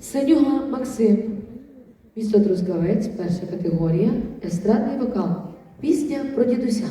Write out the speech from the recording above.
Сенюга Максим, місто Трускавець, перша категорія, естрадний вокал. Пісня про дідуся.